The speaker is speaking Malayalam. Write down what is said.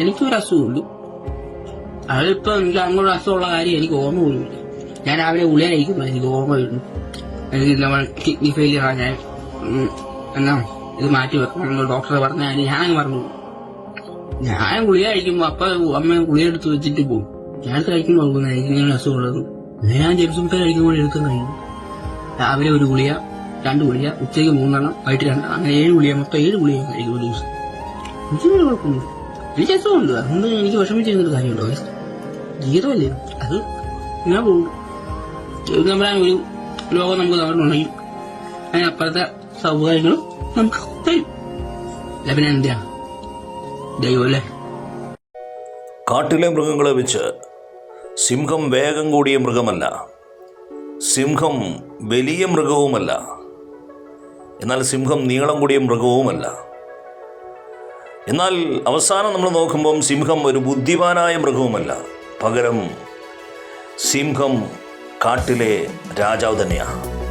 എനിക്കൊരു അസുഖമുള്ളൂ അതിപ്പോ എനിക്ക് അങ്ങോട്ട് അസുഖമുള്ള കാര്യം എനിക്ക് ഓർമ്മ പോലുമില്ല ഞാൻ രാവിലെ ഗുളിക കഴിക്കുമ്പോൾ എനിക്ക് ഓർമ്മ വരുന്നു. എനിക്ക് നമ്മൾ കിഡ്നി ഫെയിലിയർ ആണ് ഞാൻ എന്നാ ഇത് മാറ്റി വെക്കണം ഡോക്ടറെ പറഞ്ഞാൽ ഞാൻ പറഞ്ഞു. ഞാൻ ഗുളിക കഴിക്കുമ്പോ അപ്പ അമ്മ ഗുളിക എടുത്ത് വെച്ചിട്ട് പോകും ഞാൻ കഴിക്കുമ്പോൾ നോക്കുന്ന എനിക്ക് ഇങ്ങനെ അസുഖമുള്ളത്. ഞാൻ ജെയിംസും കഴിക്കുമ്പോൾ എടുക്കാൻ കഴിയും രാവിലെ ഒരു ഗുളിക രണ്ട് ഗുളിക ഉച്ചയ്ക്ക് മൂന്നെണ്ണം വൈകിട്ട് രണ്ടെണ്ണം അങ്ങനെ ഏഴ് ഗുളിക മൊത്തം ഏഴ് ഗുളിക കഴിക്കും ഒരു ദിവസം. എനിക്കൊരു കുഴപ്പമില്ല എനിക്ക് വിഷമിച്ചിരുന്നൊരു കാര്യമുണ്ടോ ജീവിതമല്ലേ? അത് ഞാൻ പോകും ഒരു ലോകം നമുക്ക് തന്നിട്ടുണ്ടെങ്കിൽ അതിനപ്പുറത്തെ സൗകര്യങ്ങളും നമുക്ക് തരും ലഭന എന്തിനാ? ദൈവം കാട്ടിലെ മൃഗങ്ങളെ വെച്ച് സിംഹം വേഗം കൂടിയ മൃഗമല്ല. സിംഹം വലിയ മൃഗവുമല്ല. എന്നാൽ സിംഹം നീളം കൂടിയ മൃഗവുമല്ല. എന്നാൽ അവസാനം നമ്മൾ നോക്കുമ്പം സിംഹം ഒരു ബുദ്ധിമാനായ മൃഗവുമല്ല. പകരം സിംഹം കാട്ടിലെ രാജാവ് തന്നെയാണ്